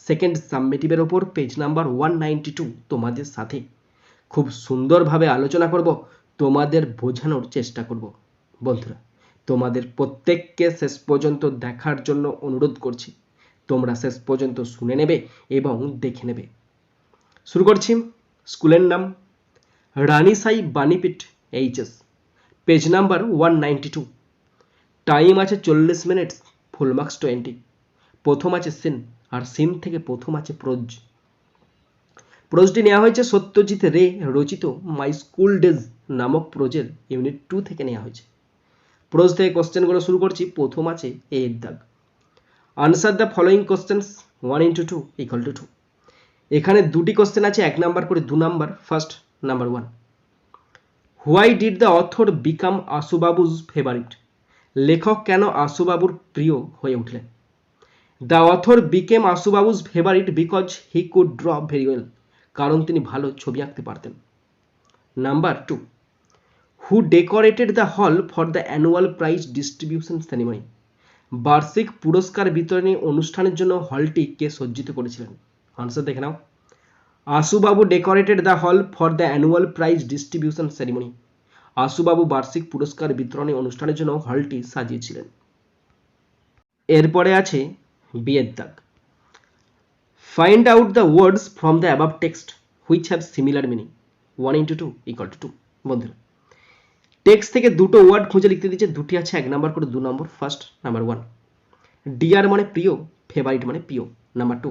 Second সাবমিটিভের ওপর page number one ninety two তোমাদের সাথে। খুব সুন্দরভাবে আলোচনা করব, তোমাদের বোঝানোর চেষ্টা করব। বন্ধুরা, তোমাদের প্রত্যেককে শেষ পর্যন্ত দেখার জন্য অনুরোধ করছি। তোমরা শেষ পর্যন্ত শুনে নেবে এবং দেখে নেবে। শুরু করছি স্কুলের নাম, Ranisai Banipith HS page number one ninety two time আছে চল্লিশ মিনিট ফুল মার্কস টোয়েন্টি প্রথম আছে সিন আর সিন থেকে প্রথম আছে প্রোজ। প্রোজটি নেওয়া হয়েছে সত্যজিৎ রে, রচিত মাই স্কুল ডেজ নামক প্রোজের ইউনিট টু থেকে নেওয়া হয়েছে। প্রোজ থেকে কোশ্চেনগুলো শুরু করছি, প্রথম আছে এ এর দাগ। Answer the following questions one into two equal to two এখানে দুটি কোশ্চেন আছে, এক নাম্বার করে দু number first number one why did the author become Ashubabu's favourite লেখক কেন আশুবাবুর প্রিয় হয়ে উঠলেন? The author became Ashubabu's favourite because he could draw very well কারণ তিনি ভালো ছবি আঁকতে পারতেন। Number two who decorated the hall for the annual prize distribution ceremony বার্ষিক পুরস্কার বিতরণী অনুষ্ঠানের জন্য হলটি কে সজ্জিত করেছিলেন? আনসার দেখে নাও। Ashubabu decorated the hall for the annual prize distribution ceremony Ashubabu বার্ষিক পুরস্কার বিতরণী অনুষ্ঠানের জন্য হলটি সাজিয়েছিলেন। এরপরে আছে বিয়ের দাগ find out the words from the above text which have similar meaning one into two equal to two বন্ধুরা টেক্সট থেকে দুটো ওয়ার্ড খুঁজে লিখতে দিচ্ছে, দুটি আছে এক নাম্বার করে দু নম্বর ফার্স্ট নাম্বার ওয়ান ডিয়ার মানে প্রিয় ফেভারিট মানে প্রিয় নাম্বার টু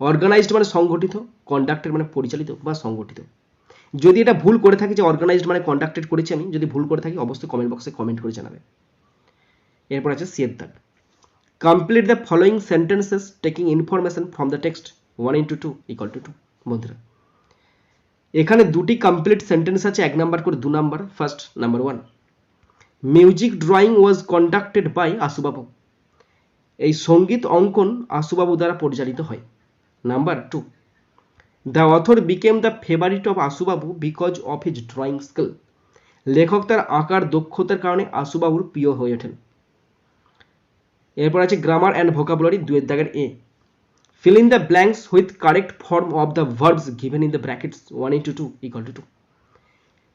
অর্গানাইজড মানে সংগঠিত কন্ডাক্টেড মানে পরিচালিত বা সংগঠিত. যদি এটা ভুল করে থাকি, যে অর্গানাইজড মানে কন্ডাক্টেড করেছি আমি, যদি ভুল করে থাকি, অবশ্যই কমেন্ট বক্সে কমেন্ট করে জানাবে। এরপর আছে সিয়ের দাগ complete the following sentences taking information from the text one into two equal to two বন্ধুরা। এখানে দুটি কমপ্লিট সেন্টেন্স আছে, এক নাম্বার করে দু number first number one music drawing was conducted by Ashubabu এই সংগীত অঙ্কন আশুবাবু দ্বারা পরিচালিত হয়। Number two the author became the favourite of Ashubabu because of his drawing skill লেখক তার আঁকার দক্ষতার কারণে আশুবাবুর প্রিয় হয়ে ওঠেন। এরপর আছে গ্রামার অ্যান্ড ভোকাবুলারি দুয়ের দাগের এ। Fill in the blanks with correct form of the verbs given in the brackets 1 into 2 equal to 2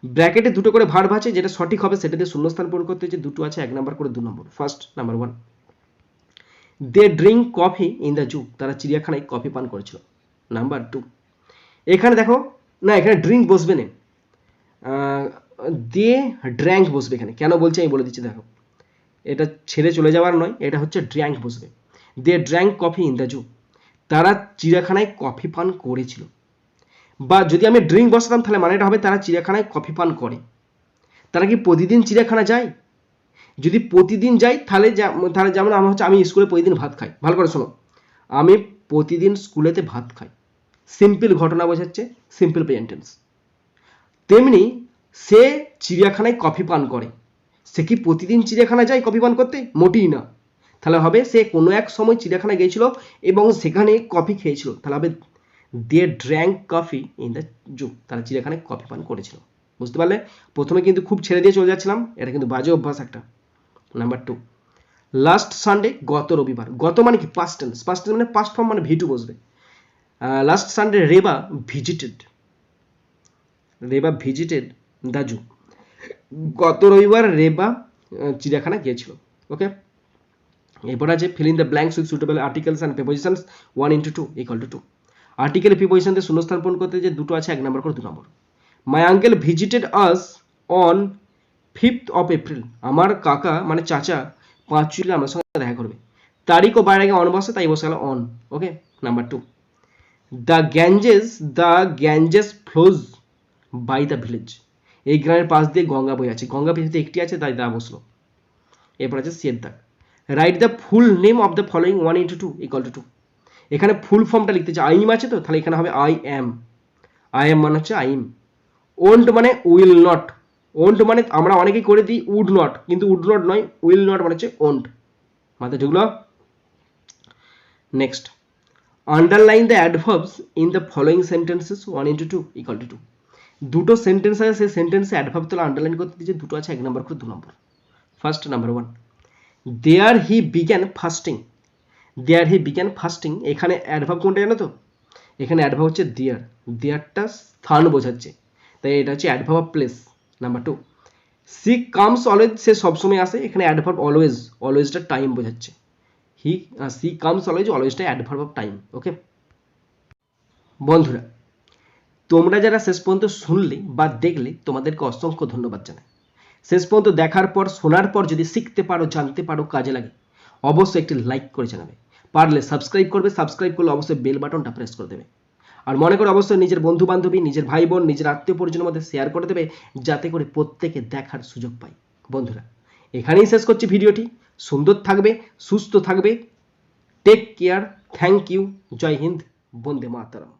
ব্র্যাকেটে দুটো করে ভার্ব আছে, যেটা সঠিক হবে সেটাতে শূন্যস্থান পূরণ করতে যে দুটো আছে এক নাম্বার করে দু নম্বর first number one they drink coffee in the zoo তারা চিড়িয়াখানায় কফি পান করেছিল। নাম্বার টু এখানে দেখো, না, এখানে ড্রিঙ্ক বসবে না। দে ড্র্যাঙ্ক বসবে এখানে। কেন বলছি আমি বলে দিচ্ছি, দেখো। এটা ছেড়ে চলে যাওয়ার নয়, এটা হচ্ছে ড্র্যাঙ্ক বসবে। They drank coffee in the zoo. তারা চিড়িয়াখানায় কফি পান করেছিল। বা যদি আমি ড্রিঙ্ক বসাতাম, তাহলে মানেটা হবে তারা চিড়িয়াখানায় কফি পান করে। তারা কি প্রতিদিন চিড়িয়াখানা যায়? যদি প্রতিদিন যাই তাহলে তাহলে যেমন আমার হচ্ছে, আমি স্কুলে প্রতিদিন ভাত খাই। ভালো করে শোনো। আমি প্রতিদিন স্কুলেতে ভাত খাই। সিম্পল ঘটনা বোঝাচ্ছে, সিম্পল প্রেজেন্টেন্স। তেমনি সে চিড়িয়াখানায় কফি পান করে। সে কি প্রতিদিন চিড়িয়াখানা যায় কফি পান করতে? মোটেই না। তাহলে হবে সে কোনো এক সময় চিড়িয়াখানায় গিয়েছিল এবং সেখানে কফি খেয়েছিল। তাহলে হবে they drank coffee in the zoo তারা চিড়িয়াখানায় কফি পান করেছিল। বুঝতে পারলে? প্রথমে কিন্তু খুব ছেড়ে দিয়ে চলে যাচ্ছিলাম। এটা কিন্তু বাজে অভ্যাস একটা। নাম্বার টু লাস্ট সানডে গত রবিবার। গত মানে কি? পাস্ট টেন্স পাস্ট মানে পাস্ট ফর্ম মানে ভিটু বসবে। Last Sunday Reba visited Reba visited the zoo গত রবিবার রেবা চিড়িয়াখানা গিয়েছিল ওকে এরপর আছে fill in the blanks with suitable articles and prepositions one into two equal to two article প্রিপোজিশনতে শূন্যস্থান পূরণ করতে যে দুটো আছে, এক নম্বর করে দু নম্বর। My uncle visited us on fifth of April আমার কাকা মানে চাচা, পাঁচ জুলাই আমার সঙ্গে দেখা করবে। তারিখ ও বাইরে আগে অন বসে, তাই বসে গেল on okay number two the Ganges the Ganges flows by the village এই গ্রামের পাশ দিয়ে গঙ্গা বই আছে। গঙ্গা পৃথিবীতে একটি আছে তাই দা বসল এরপর আছে দাগ write the full name of the following one into two equal to two এখানে ফুল ফর্মটা লিখতে চাই। আইম আছে তো? তাহলে এখানে হবে আই এম আই এম মানে হচ্ছে আইম। ওন্ট মানে উইল নট ওন্ট মানে আমরা অনেকেই করে দিই উড নট কিন্তু উড নট নয় উইল নট মানে হচ্ছে ওন্ট মাথায় ঢুকলো? Next underline the adverbs in the following sentences one into two equal to two দুটো সেন্টেন্স আছে, সেই সেন্টেন্সে অ্যাডভার্ব তোলা আন্ডারলাইন করতে দিয়েছে, দুটো আছে, এক নম্বর করে দু নম্বর first number one there he বিজ্ঞান ফাস্টিং দেয়ার হি বিজ্ঞান ফাস্টিং এখানে অ্যাডভার্ব কোনটা জানো তো? এখানে অ্যাডভার্ব হচ্ছে দেয়ার দেয়ারটা স্থান বোঝাচ্ছে। তাই এটা হচ্ছে adverb place number two she comes always সে সবসময় আসে, এখানে অ্যাডভার্ব অলওয়েজ অলওয়েজটা টাইম বোঝাচ্ছে। হি সি কামস অলওয়েজ অলওয়েজটা অ্যাডভার্ব অফ টাইম ওকে বন্ধুরা তোমরা যারা শেষ পর্যন্ত শুনলে বা দেখলে, তোমাদেরকে অসংখ্য ধন্যবাদ জানাই। শেষ পর্যন্ত দেখার পর, শোনার পর যদি শিখতে পারো, জানতে পারো, কাজে লাগে, অবশ্যই একটি লাইক করে জানাবে। পারলে সাবস্ক্রাইব করবে, সাবস্ক্রাইব করলে অবশ্যই বেল বাটনটা প্রেস করে দেবে। আর মনে করে অবশ্যই নিজের বন্ধু বান্ধবী নিজের ভাই বোন নিজের আত্মীয় পরিজনের মধ্যে শেয়ার করে দেবে, যাতে করে প্রত্যেকে দেখার সুযোগ পায়। বন্ধুরা, এখানেই শেষ করছি ভিডিওটি। সুন্দর থাকবে, সুস্থ থাকবে। টেক কেয়ার থ্যাংক ইউ জয় হিন্দ, বন্দে মাতরম।